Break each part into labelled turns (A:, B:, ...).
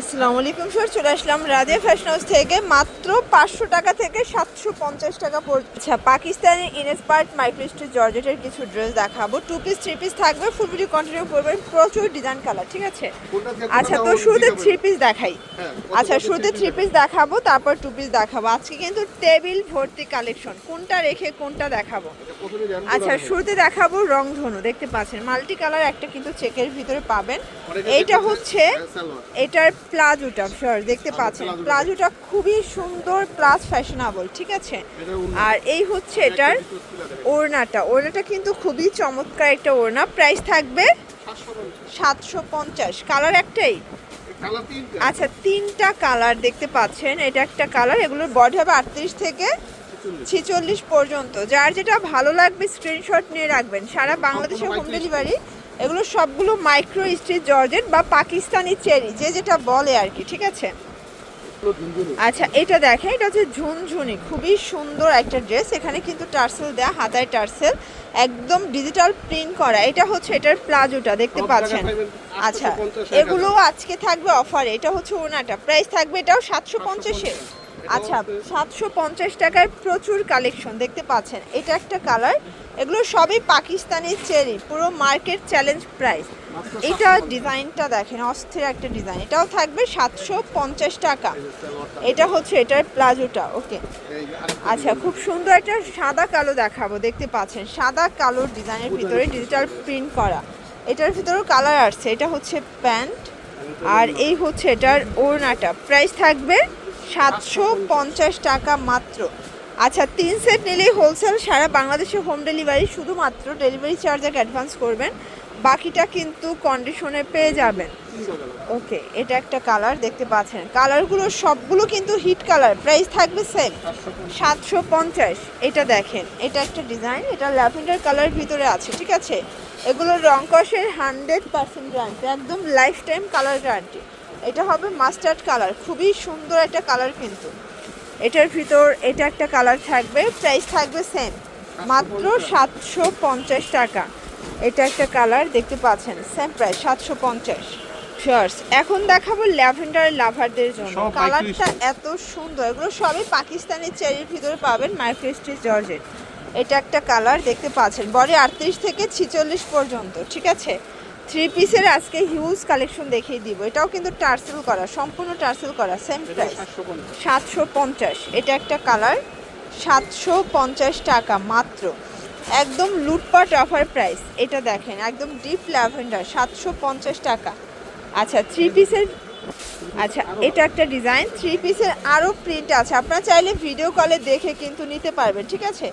A: আসসালামু আলাইকুম স্যার চলে আসলাম রাজিয়া ফ্যাশন হাউস থেকে। মাত্র পাঁচশো টাকা থেকে সাতশো পঞ্চাশ টাকা পর্যন্ত আচ্ছা পাকিস্তানি ইনস্পার্ট মাইক্রোস্টি জর্জেটের কিছু ড্রেস দেখাবো। টু পিস থ্রি পিস থাকবে। ফুল ভিডিও কন্টিনিউ করবেন। প্রচুর ডিজাইন কালার ঠিক আছে? আচ্ছা তো শুরুতে থ্রি পিস দেখাই।
B: হ্যাঁ,
A: আচ্ছা শুরুতে থ্রি পিস দেখাবো তারপর টু পিস দেখাবো। আজকে কিন্তু টেবিল ভর্তি কালেকশন কোনটা রেখে কোনটা দেখাবো? আচ্ছা শুরুতে দেখাবো রংধনু। দেখতে পাচ্ছেন মাল্টি কালার একটা কিন্তু চেকের ভিতরে পাবেন। এইটা হচ্ছে এটার প্লাজোটা স্যার দেখতে পাচ্ছেন।
B: প্লাজোটা।
A: প্লাজোটা খুবই সুন্দর প্লাস ফ্যাশনেবল ঠিক আছে? আর এই হচ্ছে এটার ওড়নাটা। ওড়নাটা কিন্তু খুবই চমৎকার একটা ওড়না। প্রাইস থাকবে সাতশো পঞ্চাশ। কালার একটাই? আচ্ছা তিনটা কালার দেখতে পাচ্ছেন। এটা একটা কালার এগুলোর বডি হবে আটত্রিশ থেকে ছেচল্লিশ। পর্যন্ত। যার যেটা ভালো লাগবে স্ক্রিনশট নিয়ে রাখবেন। সারা বাংলাদেশে হোম ডেলিভারি এগুলো সবগুলো মাইক্রো স্ট্রিচ জর্জেট বা পাকিস্তানি চেরি যে যেটা বলে আর কি ঠিক আছে? আচ্ছা এটা দেখেন এটা হচ্ছে ঝুনঝুনি খুবই সুন্দর একটা ড্রেস। এখানে কিন্তু টার্সেল দেয়া হাতায় টার্সেল একদম ডিজিটাল প্রিন্ট করা। এটা হচ্ছে এটার প্লাজোটা দেখতে পাচ্ছেন? আচ্ছা
B: 850
A: এগুলো আজকে থাকবে অফারে এটা হচ্ছে ওনাটা। প্রাইস থাকবে এটাও সাতশো পঞ্চাশে। আচ্ছা সাতশো পঞ্চাশ টাকার প্রচুর কালেকশন দেখতে পাচ্ছেন। এটা একটা কালার এগুলো সবই পাকিস্তানি চেরি, পুরো মার্কেট চ্যালেঞ্জ প্রাইস এটা ডিজাইনটা দেখেন, অস্থির একটা ডিজাইন। এটাও থাকবে সাতশো পঞ্চাশ টাকা। এটা হচ্ছে, এটার প্লাজোটা, ওকে। আচ্ছা খুব সুন্দর একটা সাদা কালো দেখাবো, দেখতে পাচ্ছেন। সাদা কালোর ডিজাইনের ভিতরে ডিজিটাল প্রিন্ট করা। এটার ভিতরেও কালার আসছে, এটা হচ্ছে প্যান্ট, আর এই হচ্ছে এটার ওড়নাটা। প্রাইস থাকবে সাতশো পঞ্চাশ টাকা মাত্র। আচ্ছা তিন সেট নিলেই হোলসেল সারা বাংলাদেশে হোম ডেলিভারি শুধুমাত্র ডেলিভারি চার্জ এক অ্যাডভান্স করবেন। বাকিটা কিন্তু কন্ডিশনে পেয়ে যাবেন। ওকে এটা একটা কালার দেখতে পাচ্ছেন। কালারগুলো সবগুলো কিন্তু হিট কালার প্রাইস থাকবে সেম সাতশো পঞ্চাশ, এটা দেখেন। এটা একটা ডিজাইন এটা ল্যাভেন্ডার কালার ভিতরে আছে, ঠিক আছে? এগুলো রং কষের হান্ড্রেড পার্সেন্ট গ্যারান্টি একদম লাইফ টাইম কালার গ্যারান্টি এটা হবে মাস্টার্ড কালার খুবই সুন্দর একটা কালার কিন্তু। এটার ভিতর এটা একটা কালার থাকবে প্রাইস থাকবে সেম মাত্র সাতশো পঞ্চাশ টাকা। এটা একটা কালার দেখতে পাচ্ছেন সেম প্রাইস সাতশো পঞ্চাশ। শার্টস এখন দেখাবো ল্যাভেন্ডার লাভারদের জন্য। কালারটা এত সুন্দর এগুলো সবই পাকিস্তানি চেরির ভিতরে পাবেন মাইক্রোস্টিচ জর্জেট এটা একটা কালার দেখতে পাচ্ছেন বডি আটত্রিশ থেকে ছিচল্লিশ পর্যন্ত ঠিক আছে? থ্রি পিসের আজকে হিউজ কালেকশন দেখিয়ে দিব। এটাও কিন্তু টার্সেল করা সম্পূর্ণ টার্সেল করা সেম প্রাইস সাতশো পঞ্চাশ। এটা একটা কালার সাতশো পঞ্চাশ টাকা মাত্র। একদম লুটপাট অফার প্রাইস এটা দেখেন একদম ডিপ ল্যাভেন্ডার সাতশো পঞ্চাশ টাকা। আচ্ছা থ্রি পিসের আচ্ছা এটা একটা ডিজাইন থ্রি পিসের আরও প্রিন্ট আছে। আপনারা চাইলে ভিডিও কলে দেখে কিন্তু নিতে পারবেন ঠিক আছে?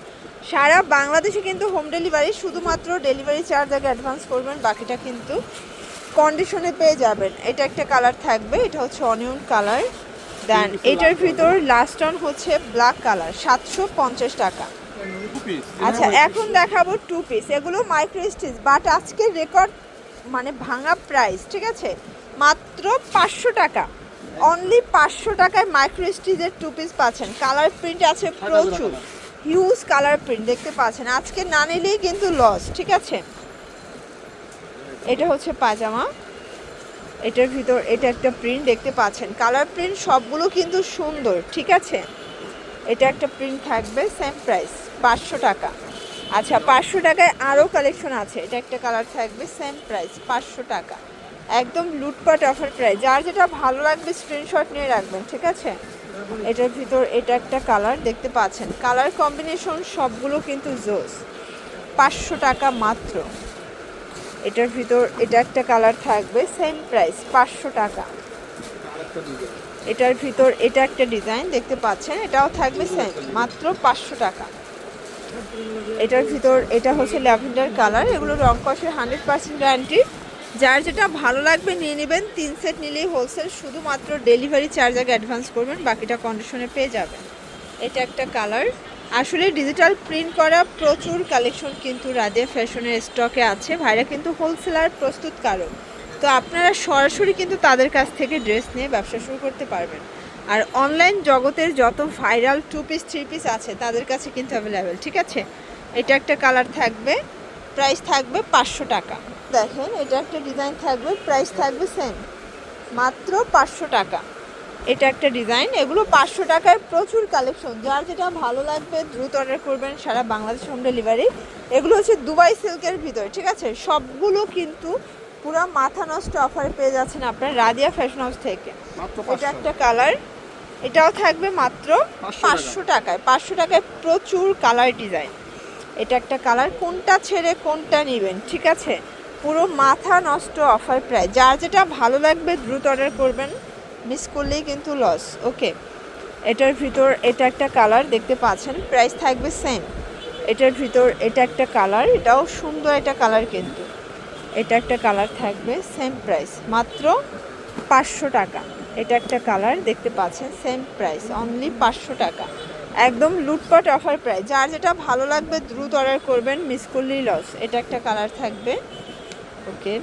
A: সারা বাংলাদেশে কিন্তু হোম ডেলিভারি শুধুমাত্র ডেলিভারি চার্জ আগে অ্যাডভান্স করবেন বাকিটা কিন্তু কন্ডিশনে পেয়ে যাবেন। এটা একটা কালার থাকবে এটা হচ্ছে অনিয়ন কালার দেন এটার ভিতর লাস্ট অন হচ্ছে ব্ল্যাক কালার সাতশো পঞ্চাশ টাকা। আচ্ছা এখন দেখাবো টু পিস এগুলো মাইক্রো স্টিচ বাট আজকে রেকর্ড মানে ভাঙা প্রাইস ঠিক আছে? মাত্র পাঁচশো টাকা। অনলি পাঁচশো টাকায় মাইক্রো স্টিচের টু পিস পাচ্ছেন। কালার প্রিন্ট আছে প্রচুর। হিউজ কালার প্রিন্ট দেখতে পাচ্ছেন। আজকে না নিলেই কিন্তু লস ঠিক আছে? এটা হচ্ছে পাজামা। এটার ভিতর, এটা একটা প্রিন্ট দেখতে পাচ্ছেন। কালার প্রিন্ট সবগুলো কিন্তু সুন্দর, ঠিক আছে? এটা একটা প্রিন্ট থাকবে সেম প্রাইস পাঁচশো টাকা। আচ্ছা পাঁচশো টাকায় আরও কালেকশন আছে। এটা একটা কালার থাকবে সেম প্রাইস পাঁচশো টাকা। একদম লুটপাট অফার প্রাইস যার যেটা ভালো লাগবে স্ক্রিনশট নিয়ে রাখবেন, ঠিক আছে? এটার ভিতর এটা একটা কালার, দেখতে পাচ্ছেন। কালার কম্বিনেশন সবগুলো কিন্তু জোস। পাঁচশো টাকা মাত্র। এটার ভিতর এটা একটা কালার থাকবে সেম প্রাইস পাঁচশো টাকা। এটার ভিতর এটা একটা ডিজাইন, দেখতে পাচ্ছেন, এটাও থাকবে সেম মাত্র পাঁচশো টাকা। এটার ভিতর এটা হচ্ছে ল্যাভেন্ডার কালার, এগুলো রং কষের হান্ড্রেড পার্সেন্ট গ্যারান্টি যার যেটা ভালো লাগবে নিয়ে নেবেন, তিন সেট নিলেই হোলসেল শুধুমাত্র ডেলিভারি চার্জ আগে অ্যাডভান্স করবেন, বাকিটা কন্ডিশনে পেয়ে যাবেন। এটা একটা কালার আসলে ডিজিটাল প্রিন্ট করা প্রচুর কালেকশন কিন্তু রাদিয়া ফ্যাশনের স্টকে আছে। ভাইরা কিন্তু হোলসেলার প্রস্তুতকারক তো আপনারা সরাসরি কিন্তু তাদের কাছ থেকে ড্রেস নিয়ে ব্যবসা শুরু করতে পারবেন। আর অনলাইন জগতের যত viral two piece three piece আছে, তাদের কাছে কিন্তু অ্যাভেলেবেল ঠিক আছে? এটা একটা কালার থাকবে। প্রাইস থাকবে পাঁচশো টাকা। দেখেন এটা একটা ডিজাইন থাকবে প্রাইস থাকবে সেম মাত্র পাঁচশো টাকা। এটা একটা ডিজাইন এগুলো পাঁচশো টাকায় প্রচুর কালেকশন যার যেটা ভালো লাগবে দ্রুত অর্ডার করবেন সারা বাংলাদেশ হোম ডেলিভারি এগুলো হচ্ছে দুবাই সিল্কের ভিতরে ঠিক আছে? সবগুলো কিন্তু পুরো মাথা নষ্ট অফারে পেয়ে যাচ্ছেন আপনার রাদিয়া ফ্যাশন হাউস থেকে। এটা একটা কালার এটাও থাকবে মাত্র পাঁচশো টাকায়। পাঁচশো টাকায় প্রচুর কালার ডিজাইন এটা একটা কালার। কোনটা ছেড়ে কোনটা নেবেন, ঠিক আছে? পুরো মাথা নষ্ট অফার প্রায় যার যেটা ভালো লাগবে দ্রুত অর্ডার করবেন। মিস করলেই কিন্তু লস। ওকে, এটার ভিতর এটা একটা কালার, দেখতে পাচ্ছেন? প্রাইস থাকবে সেম এটার ভিতর এটা একটা কালার, এটাও সুন্দর একটা কালার কিন্তু। এটা একটা কালার থাকবে সেম প্রাইস মাত্র পাঁচশো টাকা। এটা একটা কালার, দেখতে পাচ্ছেন? সেম প্রাইস অনলি পাঁচশো টাকা। একদম লুটপাট অফার প্রায় যার যেটা ভালো লাগবে দ্রুত অর্ডার করবেন মিস করলেই লস এটা একটা কালার থাকবে। ওকে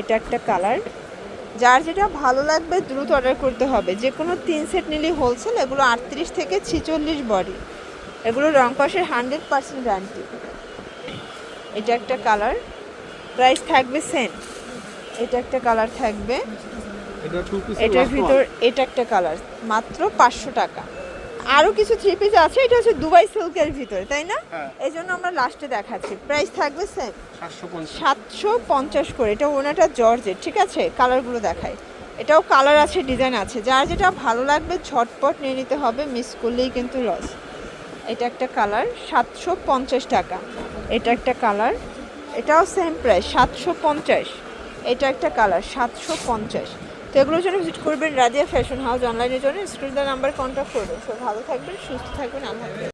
A: এটা একটা কালার যার যেটা ভালো লাগবে দ্রুত অর্ডার করতে হবে। যে কোনো তিন সেট নিলেই হোলসেল এগুলো আটত্রিশ থেকে ছিচল্লিশ বডি এগুলো রং কষের হান্ড্রেড পার্সেন্ট গ্যারান্টি এটা একটা কালার প্রাইস থাকবে সেম এটা একটা কালার থাকবে। এটার ভিতর এটা একটা কালার মাত্র পাঁচশো টাকা। আরও কিছু থ্রি পিস আছে এটা হচ্ছে দুবাই সিল্কের ভিতরে তাই না?
B: হ্যাঁ।
A: এই জন্য আমরা লাস্টে দেখাচ্ছি। প্রাইস থাকবে সেম
B: সাতশো পঞ্চাশ।
A: করে এটা ওনাটা জর্জের ঠিক আছে? কালারগুলো দেখাই। এটাও কালার আছে ডিজাইন আছে। যার যেটা ভালো লাগবে ঝটপট নিয়ে নিতে হবে মিস করলেই কিন্তু লস এটা একটা কালার সাতশো পঞ্চাশ টাকা। এটা একটা কালার এটাও সেম প্রাইস সাতশো পঞ্চাশ। এটা একটা কালার সাতশো পঞ্চাশ। তো এগুলোর জন্য ভিজিট করবেন রাজিয়া ফ্যাশন হাউস অনলাইনের জন্য স্ক্রিন নাম্বার কন্ট্যাক্ট করবেন সব ভালো থাকবেন, সুস্থ থাকবেন, আল্লাহ।